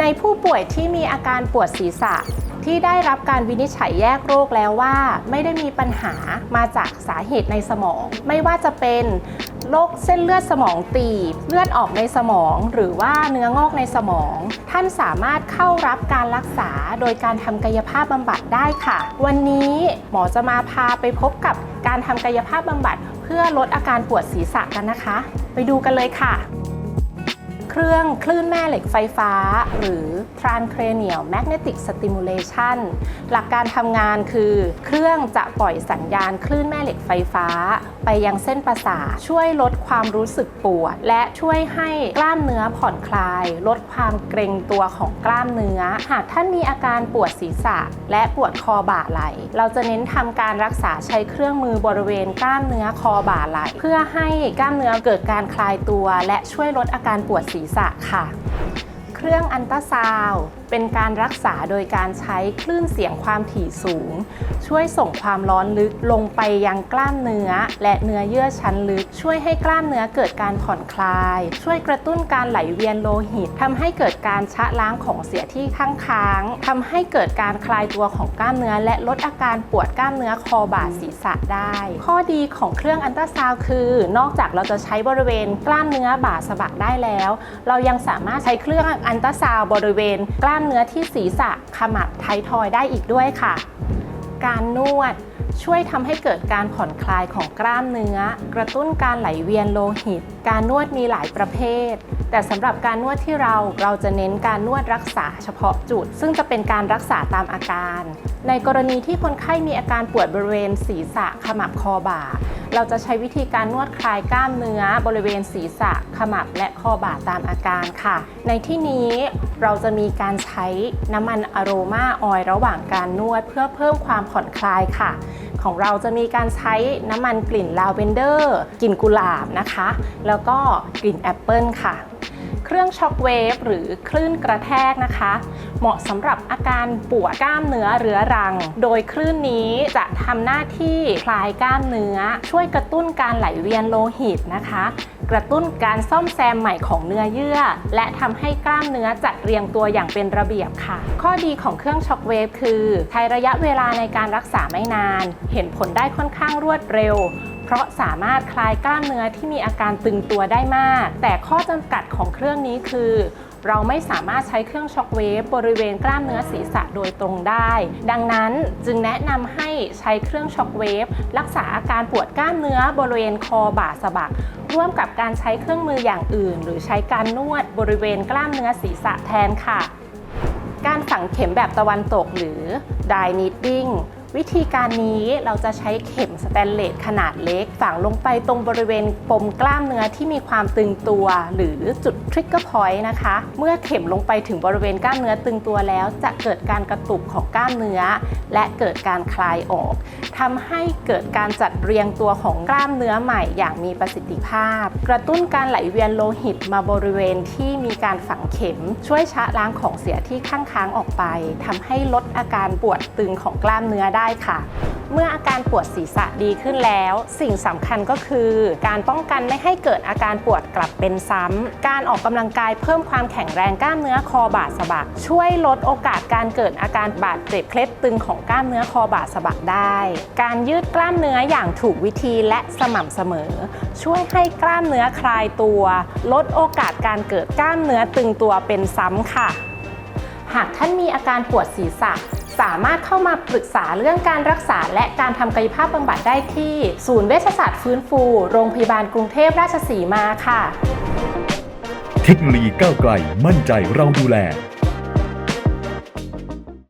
ในผู้ป่วยที่มีอาการปวดศีรษะ ที่ได้รับการวินิจฉัยแยกโรคแล้วว่า ไม่ได้มีปัญหามาจากสาเหตุในสมอง ไม่ว่าจะเป็นโรคเส้นเลือดสมองตีบเลือดออกในสมอง หรือว่าเนื้องอกในสมอง ท่านสามารถเข้ารับการรักษาโดยการทำกายภาพบำบัดได้ค่ะ วันนี้หมอจะมาพาไปพบกับการทำกายภาพบำบัด เพื่อลดอาการปวดศีรษะกันนะคะ ไปดูกันเลยค่ะ เครื่องคลื่นแม่เหล็กไฟฟ้า หรือ transcranial magnetic stimulation หลักการทำงานคือ เครื่องจะปล่อยสัญญาณคลื่นแม่เหล็กไฟฟ้า ไปยังเส้นประสาทช่วยลดความรู้สึกปวด และช่วยให้กล้ามเนื้อผ่อนคลาย ลดความเกร็งตัวของกล้ามเนื้อ หากท่านมีอาการปวดศีรษะ และปวดคอบ่าไหล เราจะเน้นทำการรักษาใช้เครื่องมือบริเวณกล้ามเนื้อคอบ่าไหล เพื่อให้กล้ามเนื้อเกิดการคลายตัว และช่วยลดอาการปวดศีรีรษะค่ะ เครื่องอันตราซาวด์ เป็นการรักษาโดยการใช้คลื่นเสียงความถี่สูง ช่วยส่งความร้อนลึกลงไปยังกล้ามเนื้อ และเนื้อเยื่อชั้นลึก ช่วยให้กล้ามเนื้อเกิดการผ่อนคลาย ช่วยกระตุ้นการไหลเวียนโลหิตทำให้เกิดการชะล้างของเสียที่ข้างค้างทำให้เกิดการคลายตัวของกล้ามเนื้อ และลดอาการปวดกล้ามเนื้อคอบ่าศีรษะได้ ข้อดีของเครื่องอันตราซาวคือ นอกจากเราจะใช้บริเวณกล้ามเนื้อบ่าสะบักได้แล้ว เรายังสามารถใช้เครื่องอันตราซาวบริเวณกล้ามเนื้อที่ศีรษะขมับไททอยได้อีกด้วยค่ะ การนวดช่วยทำให้เกิดการผ่อนคลายของกล้ามเนื้อ กระตุ้นการไหลเวียนโลหิต การนวดมีหลายประเภท แต่สำหรับการนวดที่เราเราจะเน้นการนวดรักษาเฉพาะจุด ซึ่งจะเป็นการรักษาตามอาการ ในกรณีที่คนไข้มีอาการปวดบริเวณศีรษะขมับคอบ่า เราจะใช้วิธีการนวดคลายกล้ามเนื้อบริเวณศีรษะขมับและคอบ่าตามอาการค่ะ ในที่นี้เราจะมีการใช้น้ำมันอโรมาออยระหว่างการนวดเพื่อเพิ่มความผ่อนคลายค่ะ ของเราจะมีการใช้น้ำมันกลิ่นลาเวนเดอร์ กลิ่นกุหลาบนะคะ แล้วก็กลิ่นแอปเปิลค่ะ เครื่องช็อคเวฟหรือคลื่นกระแทกนะคะ เหมาะสำหรับอาการปวดกล้ามเนื้อเรื้อรัง โดยคลื่นนี้จะทำหน้าที่คลายกล้ามเนื้อ ช่วยกระตุ้นการไหลเวียนโลหิตนะคะ กระตุ้นการซ่อมแซมใหม่ของเนื้อเยื่อ และทำให้กล้ามเนื้อจัดเรียงตัวอย่างเป็นระเบียบค่ะ ข้อดีของเครื่องช็อคเวฟคือใช้ระยะเวลาในการรักษาไม่นาน เห็นผลได้ค่อนข้างรวดเร็ว ราะสามารถคลายกล้ามเนื้อที่มีอาการตึงตัวได้มาก แต่ข้อจำกัดของเครื่องนี้คือเราไม่สามารถใช้เครื่องช็อคเวฟบริเวณกล้ามเนื้อศีรษะโดยตรงได้ ดังนั้นจึงแนะนำให้ใช้เครื่องช็อคเวฟรักษาอาการปวดกล้ามเนื้อบริเวณคอบ่าสะบัก ร่วมกับการใช้เครื่องมืออย่างอื่น หรือใช้การนวดบริเวณกล้ามเนื้อศีรษะแทนค่ะ การฝังเข็มแบบตะวันตกหรือ dry needling วิธีการนี้เราจะใช้เข็มสแตนเลสขนาดเล็ก ฝังลงไปตรงบริเวณปมกล้ามเนื้อที่มีความตึงตัว หรือจุด trigger point นะคะ เมื่อเข็มลงไปถึงบริเวณกล้ามเนื้อตึงตัวแล้ว จะเกิดการกระตุกของกล้ามเนื้อ และเกิดการคลายออกทำให้เกิดการจัดเรียงตัวของกล้ามเนื้อใหม่อย่างมีประสิทธิภาพ กระตุ้นการไหลเวียนโลหิตมาบริเวณที่มีการฝังเข็ม ช่วยชะล้างของเสียที่ข้างค้างออกไปทำให้ลดอาการปวดตึงของกล้ามเนื้อได้ได้ค่ะ เมื่ออาการปวดศีรษะดีขึ้นแล้ว สิ่งสำคัญก็คือ การป้องกันไม่ให้เกิดอาการปวดกลับเป็นซ้ำ การออกกำลังกายเพิ่มความแข็งแรงกล้ามเนื้อคอบ่าสะบัก ช่วยลดโอกาสการเกิดอาการบาดเจ็บเคล็ดตึงของกล้ามเนื้อคอบ่าสะบักได้ การยืดกล้ามเนื้ออย่างถูกวิธีและสม่ำเสมอ ช่วยให้กล้ามเนื้อคลายตัว ลดโอกาสการเกิดกล้ามเนื้อตึงตัวเป็นซ้ำค่ะ หากท่านมีอาการปวดศีรษะ สามารถเข้ามาปรึกษาเรื่องการรักษาและการทำกายภาพบำบัดได้ที่ ศูนย์เวชศาสตร์ฟื้นฟู โรงพยาบาลกรุงเทพราชสีมาค่ะ เทคโนโลยีก้าวไกลมั่นใจเราดูแล